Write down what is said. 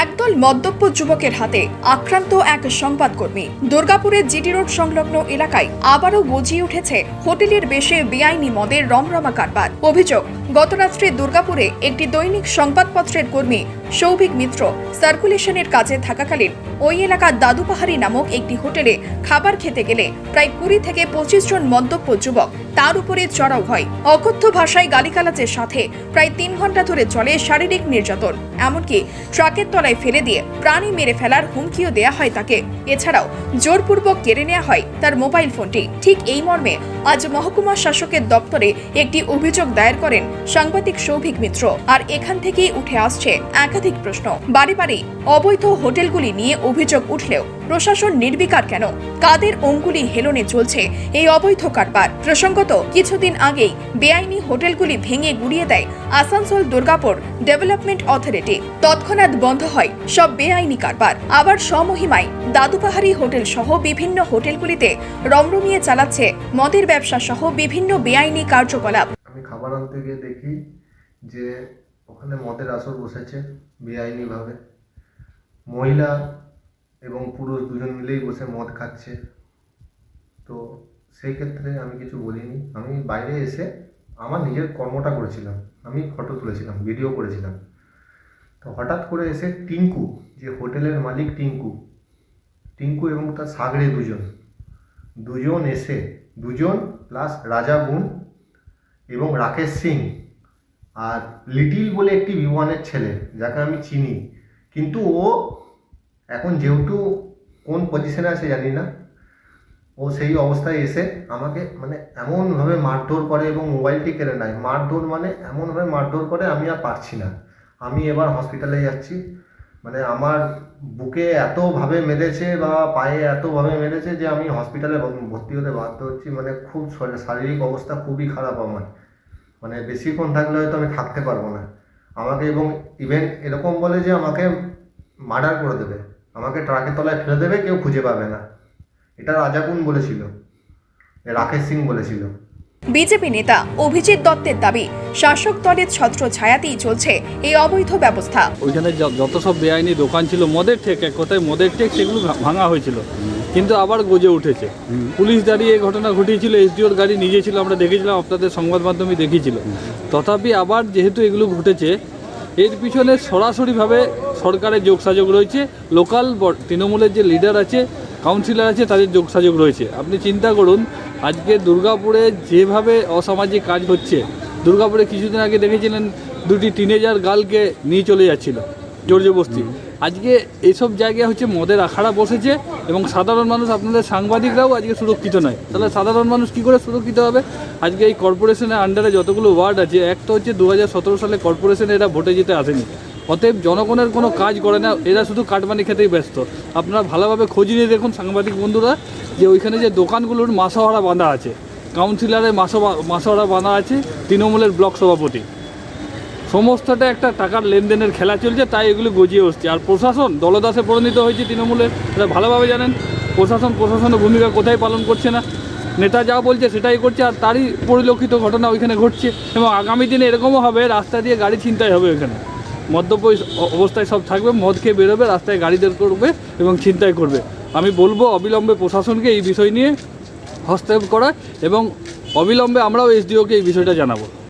একদল মদ্যপ্য যুবকের হাতে আক্রান্ত এক সংবাদকর্মী। দুর্গাপুরের জিটি রোড সংলগ্ন এলাকায় আবারও গজিয়ে উঠেছে হোটেলের বেশে বেআইনি মদের রমরমা কারবার। অভিযোগ, গতরাত্রে দুর্গাপুরে একটি দৈনিক সংবাদপত্রের কর্মী সৌভিক মিত্র সার্কুলেশনের কাজে থাকাকালীন ওই এলাকার দাদু পাহাড়ি নামক একটি হোটেলে খাবার খেতে গেলে প্রায় কুড়ি থেকে পঁচিশ জন মদ্যপ্য যুবক তার উপরে চড়াও হয়। অকথ্য ভাষায় গালিগালাজের সাথে প্রায় তিন ঘণ্টা ধরে চলে শারীরিক নির্যাতন। এমনকি ট্রাকের তলায় ফেলে দিয়ে প্রাণী মেরে ফেলার হুমকিও দেয়া হয় তাকে। এছাড়াও জোরপূর্বক কেড়ে নেওয়া হয় তার মোবাইল ফোনটি। ঠিক এই মর্মে আজ মহকুমা শাসকের দপ্তরে একটি অভিযোগ দায়ের করেন সাংবাদিক সৌভিক মিত্র। আর এখান থেকেই উঠে আসছে একাধিক প্রশ্ন। বাড়ি বাড়ি অবৈধ হোটেলগুলি নিয়ে অভিযোগ উঠলেও প্রশাসন নির্বিকার কেন? কাদের অঙ্গুলি হেলনে চলছে এই অবৈধ কারবার? প্রসঙ্গত, কিছুদিন আগেই বেআইনি হোটেলগুলি ভেঙে গুড়িয়ে দেয় আসানসোল দুর্গাপুর ডেভেলপমেন্ট অথরিটি। তৎক্ষণাৎ বন্ধ হয় সব বেআইনি কারবার। আবার স্বমহিমায় দাদুপাহাড়ি হোটেল সহ বিভিন্ন হোটেলগুলিতে রমরমিয়ে চালাচ্ছে মদের ব্যবসা সহ বিভিন্ন বেআইনি কার্যকলাপ। আমি খাবার আনতে গিয়ে দেখি যে ওখানে মদের আসর বসেছে বেআইনিভাবে। মহিলা এবং পুরুষ দুজন মিলেই বসে মদ খাচ্ছে। তো সেই ক্ষেত্রে আমি কিছু বলিনি। আমি বাইরে এসে আমার নিজের কর্মটা করেছিলাম। আমি ফটো তুলেছিলাম, ভিডিও করেছিলাম। তো হঠাৎ করে এসে টিঙ্কু, যে হোটেলের মালিক টিঙ্কু টিঙ্কু এবং তার সাগরে দুজন দুজন এসে, দুজন প্লাস রাজা গুণ এবং রাকেশ সিং আর লিটিল বলে একটি বিমানের ছেলে, যাকে আমি চিনি। কিন্তু ও এখন যেহেতু কোন পজিশনে আছে জানি না, ও সেই অবস্থায় এসে আমাকে মানে এমনভাবে মারধর করে এবং মোবাইলটি কেড়ে নেয়। মারধর মানে এমনভাবে মারধর করে আমি আর পারছি না। আমি এবার হসপিটালে যাচ্ছি। মানে আমার বুকে এতভাবে মেরেছে বা পায়ে এতভাবে মেরেছে যে আমি হসপিটালে ভর্তি হতে বাধ্য হচ্ছি। মানে খুব শারীরিক অবস্থা খুবই খারাপ আমার। মানে বেশিক্ষণ থাকলে হয়তো আমি থাকতে পারব না। আমাকে এবং ইভেন এরকম বলে যে আমাকে মার্ডার করে দেবে, আমাকে ট্রাকের তলায় ফেলে দেবে, কেউ খুঁজে পাবে না। এটা রাজাকুন বলেছিল? রাকেশ সিং বলেছিল। বিজেপি নেতা অভিজিৎ দত্তের দাবি, শাসক দলের ছত্র ছায়াতেই চলছে এই অবৈধ ব্যবস্থা। ওইখানে যত সব বেআইনি দোকান ছিল, মদের ঠেক, এক কথায় মদের ঠেক, সেগুলো ভাঙা হয়েছিল। কিন্তু আবার গজে উঠেছে। পুলিশ দাঁড়িয়ে এই ঘটনা ঘটিয়েছিল, এসডিওর গাড়ি নিজে ছিল, আমরা দেখেছিলাম, আপনাদের সংবাদ মাধ্যমে দেখিয়েছিল তথাপি আবার যেহেতু এগুলো ঘটেছে, এর পিছনে সরাসরিভাবে সরকারের যোগসাযোগ রয়েছে, লোকাল তৃণমূলের যে লিডার আছে কাউন্সিলর আছে, তাদের যোগসাযোগ রয়েছে। আপনি চিন্তা করুন, আজকে দুর্গাপুরে যেভাবে অসামাজিক কাজ হচ্ছে, দুর্গাপুরে কিছুদিন আগে দেখেছিলেন দুটি টিনেজার গার্লকে নিয়ে চলে যাচ্ছিল জোরজবস্তি আজকে এইসব জায়গায় হচ্ছে মদের আখাড়া বসেছে এবং সাধারণ মানুষ, আপনাদের সাংবাদিকরাও আজকে সুরক্ষিত নয়। তাহলে সাধারণ মানুষ কি করে সুরক্ষিত হবে? আজকে এই কর্পোরেশনের আন্ডারে যতগুলো ওয়ার্ড আছে, একটা হচ্ছে দু হাজার সতেরো সালে কর্পোরেশনে এরা ভোটে যেতে আসেনি। অতএব জনগণের কোনো কাজ করে না, এরা শুধু কাটমানি খেতেই ব্যস্ত। আপনারা ভালোভাবে খোঁজ নিয়ে দেখুন সাংবাদিক বন্ধুরা, যে ওইখানে যে দোকানগুলোর মাসোহারা বাঁধা আছে, কাউন্সিলরের মাসো মাসোহারা বাঁধা আছে, তৃণমূলের ব্লক সভাপতি। সমস্তটা একটা টাকার লেনদেনের খেলা চলছে, তাই এগুলো গজিয়ে উঠছে। আর প্রশাসন, দলদাসে পরিণত হয়েছে তৃণমূলের এটা ভালোভাবে জানেন। প্রশাসন, প্রশাসনের ভূমিকা কোথায় পালন করছে না। নেতা যা বলছে সেটাই করছে, আর তারই পরিলক্ষিত ঘটনা ওইখানে ঘটছে। এবং আগামী দিনে এরকমও হবে, রাস্তা দিয়ে গাড়ি ছিনতাই হবে ওইখানে। মদ্যপ অবস্থায় সব থাকবে, মদ খেয়ে বেরোবে, রাস্তায় গাড়িদের করবে এবং ছিনতাই করবে। আমি বলব, অবিলম্বে প্রশাসনকে এই বিষয় নিয়ে হস্তক্ষেপ করা এবং অবিলম্বে আমরাও এসডিওকে এই বিষয়টা জানাব।